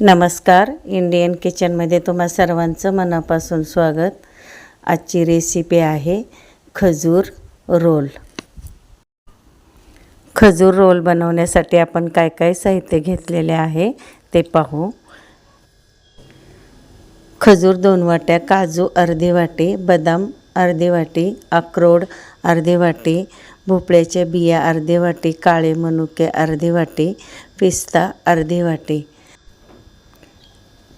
नमस्कार. इंडियन किचनमध्ये तुम्हा सर्वांचं मनापासून स्वागत. आजची रेसिपी आहे खजूर रोल. खजूर रोल बनवण्यासाठी आपण काय काय साहित्य घेतलेले आहे ते पाहू. खजूर दोन वाट्या काजू अर्धी वाटी बदाम अर्धी वाटी अक्रोड अर्धी वाटी भोपळ्याच्या बिया अर्धी वाटी काळे मनुके अर्धी वाटी पिस्ता अर्धी वाटी.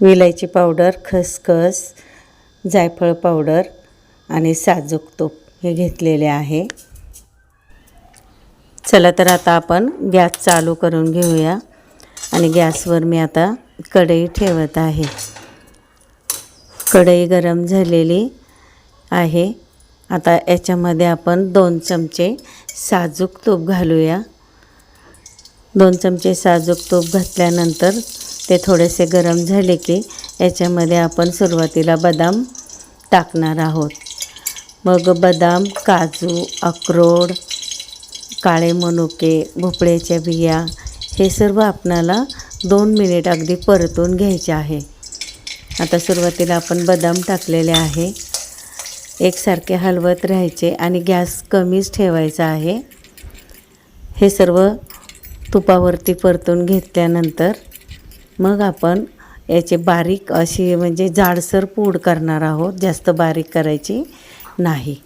विलायची पावडर खसखस जायफळ पावडर आणि साजूक तूप हे घेतलेले आहे. चला तर आता आपण गॅस चालू करून घेऊया आणि गॅसवर मी आता कढई ठेवत आहे. कढई गरम झालेली आहे. आता याच्यामध्ये आपण दोन चमचे साजूक तूप घालूया. दोन चमचे साजूक तूप घातल्यानंतर ते थोडेसे गरम झाले की याच्यामध्ये आपण सुरुवातीला बदाम टाकणार आहोत. मग बदाम काजू अक्रोड काळे मनुके भोपळ्याच्या बिया हे सर्व आपणाला दोन मिनिट अगदी परतून घ्यायचे आहे. आता सुरुवातीला आपण बदाम टाकलेले आहे. एकसारखे हलवत राहायचे आणि गॅस कमीच ठेवायचा आहे. हे सर्व तुपावरती परतून घेतल्यानंतर मग आपण याचे बारीक अशी म्हणजे जाडसर पूड करणार आहोत जास्त बारीक करायची नाही.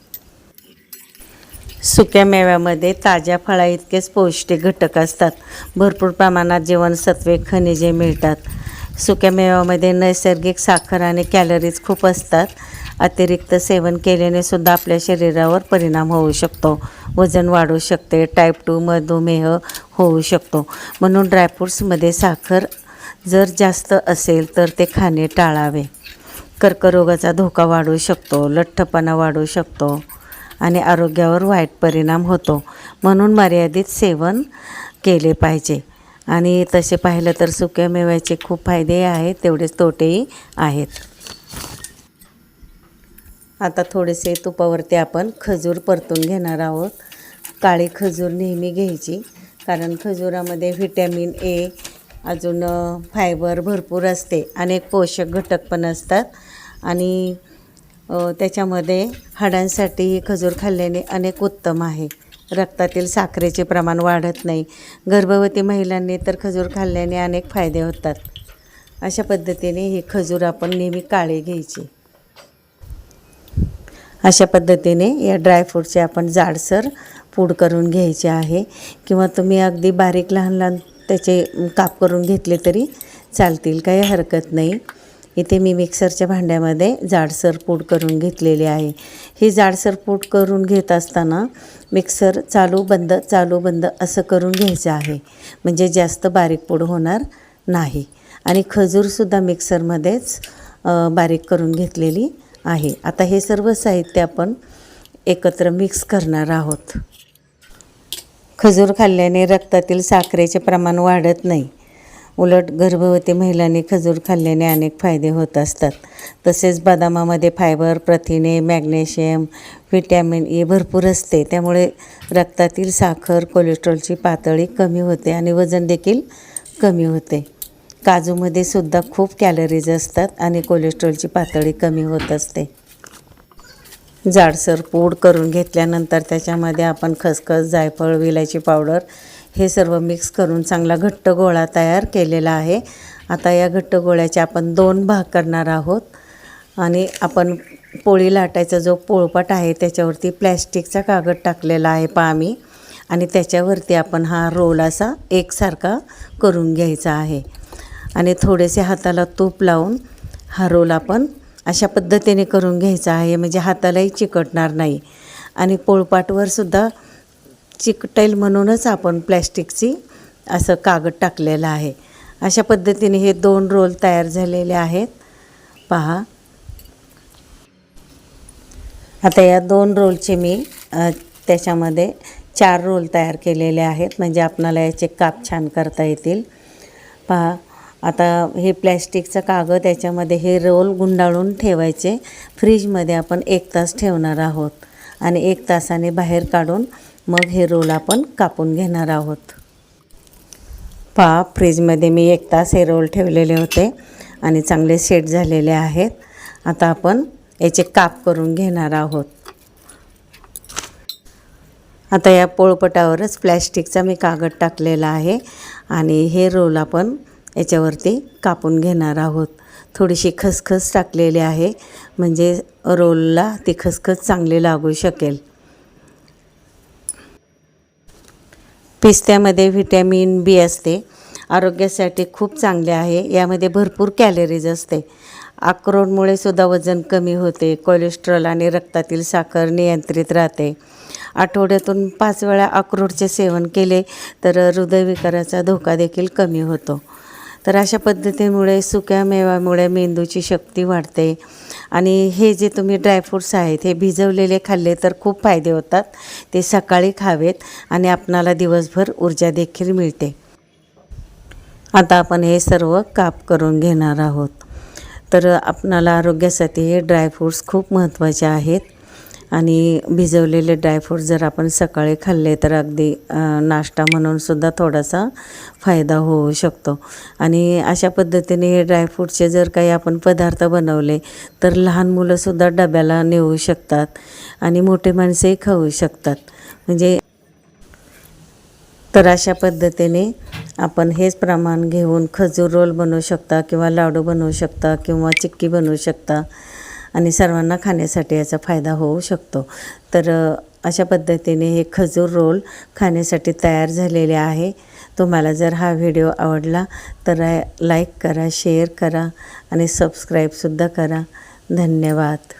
सुक्या मेव्यामध्ये ताज्या फळा इतकेच पौष्टिक घटक असतात. भरपूर प्रमाणात जीवनसत्वे खनिजे मिळतात. सुक्या मेव्यामध्ये नैसर्गिक साखर आणि कॅलरीज खूप असतात. अतिरिक्त सेवन केल्याने सुद्धा आपल्या शरीरावर परिणाम होऊ शकतो. वजन वाढू शकते टाईप टू मधुमेह होऊ शकतो. म्हणून ड्रायफ्रूट्समध्ये साखर जर जास्त असेल तर ते खाणे टाळावे. कर्करोगाचा धोका वाढू शकतो लठ्ठपणा वाढू शकतो आणि आरोग्यावर वाईट परिणाम होतो. म्हणून मर्यादित सेवन केले पाहिजे. आणि तसे पाहिलं तर सुक्या मेव्याचे खूप फायदे आहेत तेवढेच तोटेही आहेत. आता थोडेसे तुपावरती आपण खजूर परतून घेणार आहोत. काळी खजूर नेहमी घ्यायची कारण खजुरामध्ये व्हिटॅमिन ए अजून फायबर भरपूर असते. अनेक पोषक घटक पण असतात. आणि त्याच्यामध्ये हाडांसाठी खजूर खाल्ल्याने अनेक उत्तम आहे. रक्तातील साखरेचे प्रमाण वाढत नाही. गर्भवती महिलांनी तर खजूर खाल्ल्याने अनेक फायदे होतात. अशा पद्धतीने ही खजूर आपण नेहमी काळे घ्यायची. अशा पद्धतीने या ड्रायफ्रूटचे आपण जाडसर पूड करून घ्यायचे आहे. किंवा तुम्ही अगदी बारीक लहान लहान त्याचे काप करून घेतले तरी चालतील काही हरकत नाही. इथे मी मिक्सरच्या भांड्यामध्ये जाडसर पूड करून घेतलेली आहे. ही जाडसर पूड करून घेत असताना मिक्सर चालू बंद चालू बंद असं करून घ्यायचं आहे. म्हणजे जास्त बारीक पूड होणार नाही. आणि खजूरसुद्धा मिक्सरमध्येच बारीक करून घेतलेली आहे. आता हे सर्व साहित्य आपण एकत्र मिक्स करणार आहोत. खजूर खाल्ल्याने रक्तातील साखरेचे प्रमाण वाढत नाही. उलट गर्भवती महिलांनी खजूर खाल्ल्याने अनेक फायदे होत असतात. तसेच बदामामध्ये फायबर प्रथिने मॅग्नेशियम व्हिटॅमिन ए भरपूर असते. त्यामुळे रक्तातील साखर कोलेस्ट्रॉलची पातळी कमी होते आणि वजन देखील कमी होते. काजूमध्ये सुद्धा खूप कॅलरीज असतात आणि कोलेस्ट्रॉलची पातळी कमी होत असते. जाडसर पूड करून घेतल्यानंतर त्याच्यामध्ये आपण खसखस जायफळ विलायची पावडर हे सर्व मिक्स करून चांगला घट्ट गोळा तयार केलेला आहे. आता या घट्ट गोळ्याचे आपण दोन भाग करणार आहोत. आणि आपण पोळी लाटायचा जो पोळपाट आहे त्याच्यावरती प्लॅस्टिकचा कागद टाकलेला आहे पामी. आणि त्याच्यावरती आपण हा रोल असा एकसारखा करून घ्यायचा आहे. आणि थोडेसे हाताला तूप लावून हा रोल आपण अशा पद्धतीने करून घ्यायचा आहे. म्हणजे हातालाही चिकटणार नाही. आणि पोळपाटवर सुद्धा चिकटेल म्हणूनच आपण प्लॅस्टिकची असं कागद टाकलेलं आहे. अशा पद्धतीने हे दोन रोल तयार झालेले आहेत. पहा. आता या दोन रोलचे मी त्याच्यामध्ये चार रोल तयार केलेले आहेत. म्हणजे आपणाला याचे काप छान करता येतील. पहा. आता हे प्लॅस्टिकचं कागद याच्यामध्ये हे रोल गुंडाळून ठेवायचे. फ्रीजमध्ये आपण एक तास ठेवणार आहोत आणि एक तासाने बाहेर काढून मग हे रोल आपण कापून घेणार आहोत. पहा फ्रीजमध्ये मी एक तास हे रोल ठेवलेले होते आणि चांगले सेट झालेले आहेत. आता आपण याचे काप करून घेणार आहोत. आता या पोळपटावरच प्लॅस्टिकचा मी कागद टाकलेला आहे आणि हे रोल आपण याच्यावरती कापून घेणार आहोत. थोडीशी खसखस टाकलेली आहे. म्हणजे रोलला ती खसखस चांगली लागू शकेल. पिस्त्यामध्ये व्हिटॅमिन बी असते. आरोग्यासाठी खूप चांगले आहे. यामध्ये भरपूर कॅलरीज असते. अक्रोडमुळे सुद्धा वजन कमी होते. कोलेस्ट्रॉल आणि रक्तातील साखर नियंत्रित राहते. आठवड्यातून पाच वेळा अक्रोडचे सेवन केले तर हृदयविकाराचा धोका देखील कमी होतो. तर अशा पद्धतीमुळे सुक्या मेव्यामुळे मेंदूची शक्ती वाढते. आणि हे जे तुम्ही ड्रायफ्रूट्स आहेत हे भिजवलेले खाल्ले तर खूप फायदे होतात. ते सकाळी खावेत आणि आपणाला दिवसभर ऊर्जा देखील मिळते. आता आपण हे सर्व काप करून घेणार आहोत. तर आपणाला आरोग्यासाठी हे ड्रायफ्रूट्स खूप महत्त्वाचे आहेत. आणि भिजवलेले ड्रायफ्रूट जर आपण सकाळी खाल्ले तर अगदी नाश्ता म्हणूनसुद्धा थोडासा फायदा होऊ शकतो. आणि अशा पद्धतीने हे ड्रायफ्रूटचे जर काही आपण पदार्थ बनवले तर लहान मुलंसुद्धा डब्याला नेऊ शकतात आणि मोठे माणसेही खाऊ शकतात. म्हणजे तर अशा पद्धतीने आपण हेच प्रमाण घेऊन खजूर रोल बनवू शकता किंवा लाडू बनवू शकता किंवा चिक्की बनवू शकता. आणि सर्वांना खाण्यासाठी याचा फायदा होऊ शकतो. तर अशा पद्धतीने हे खजूर रोल खाण्यासाठी तयार झालेले आहे. तुम्हाला जर हा व्हिडिओ आवडला तर लाईक करा शेअर करा आणि सबस्क्राईबसुद्धा करा. धन्यवाद.